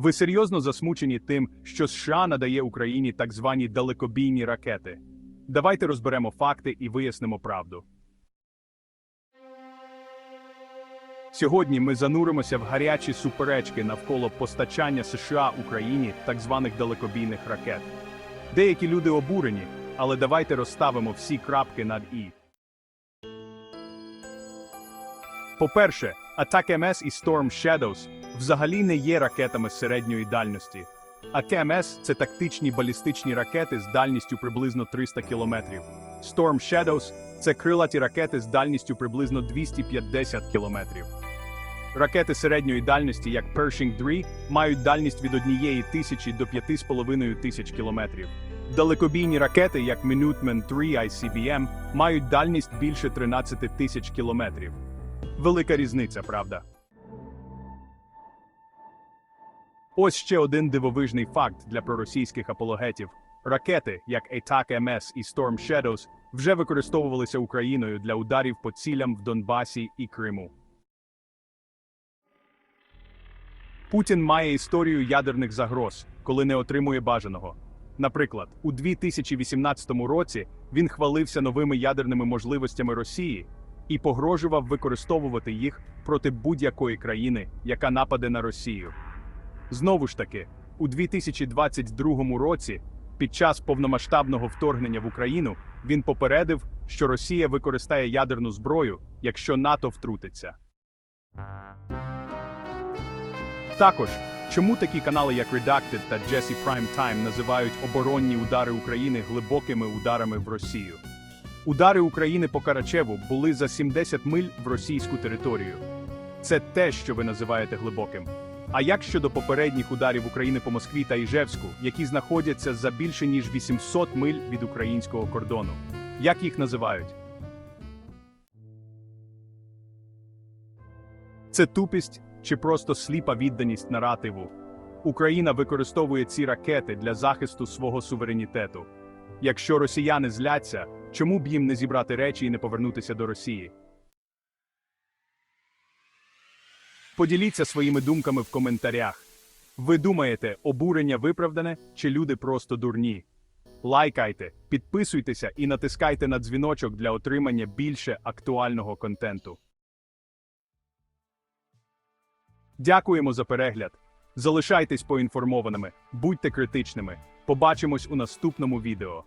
Ви серйозно засмучені тим, що США надає Україні так звані далекобійні ракети. Давайте розберемо факти і вияснимо правду. Сьогодні ми зануримося в гарячі суперечки навколо постачання США Україні так званих далекобійних ракет. Деякі люди обурені, але давайте розставимо всі крапки над і. По-перше, Атак-МС і Storm Shadows взагалі не є ракетами середньої дальності. АКМС – це тактичні балістичні ракети з дальністю приблизно 300 кілометрів. Storm Shadows – це крилаті ракети з дальністю приблизно 250 кілометрів. Ракети середньої дальності, як Pershing 3, мають дальність від 1 тисячі до 5,5 тисяч кілометрів. Далекобійні ракети, як Minuteman 3 ICBM, мають дальність більше 13 тисяч кілометрів. Велика різниця, правда? Ось ще один дивовижний факт для проросійських апологетів. Ракети, як ATAC-МС і Storm Shadows, вже використовувалися Україною для ударів по цілям в Донбасі і Криму. Путін має історію ядерних загроз, коли не отримує бажаного. Наприклад, у 2018 році він хвалився новими ядерними можливостями Росії і погрожував використовувати їх проти будь-якої країни, яка нападе на Росію. Знову ж таки, у 2022 році, під час повномасштабного вторгнення в Україну, він попередив, що Росія використає ядерну зброю, якщо НАТО втрутиться. Також, чому такі канали, як Redacted та Jesse Prime Time називають оборонні удари України глибокими ударами в Росію? Удари України по Карачеву були за 70 миль в російську територію. Це те, що ви називаєте глибоким. А як щодо попередніх ударів України по Москві та Іжевську, які знаходяться за більше ніж 800 миль від українського кордону? Як їх називають? Це тупість чи просто сліпа відданість наративу? Україна використовує ці ракети для захисту свого суверенітету. Якщо росіяни зляться, чому б їм не зібрати речі і не повернутися до Росії? Поділіться своїми думками в коментарях. Ви думаєте, обурення виправдане чи люди просто дурні? Лайкайте, підписуйтеся і натискайте на дзвіночок для отримання більше актуального контенту. Дякуємо за перегляд. Залишайтесь поінформованими, будьте критичними. Побачимось у наступному відео.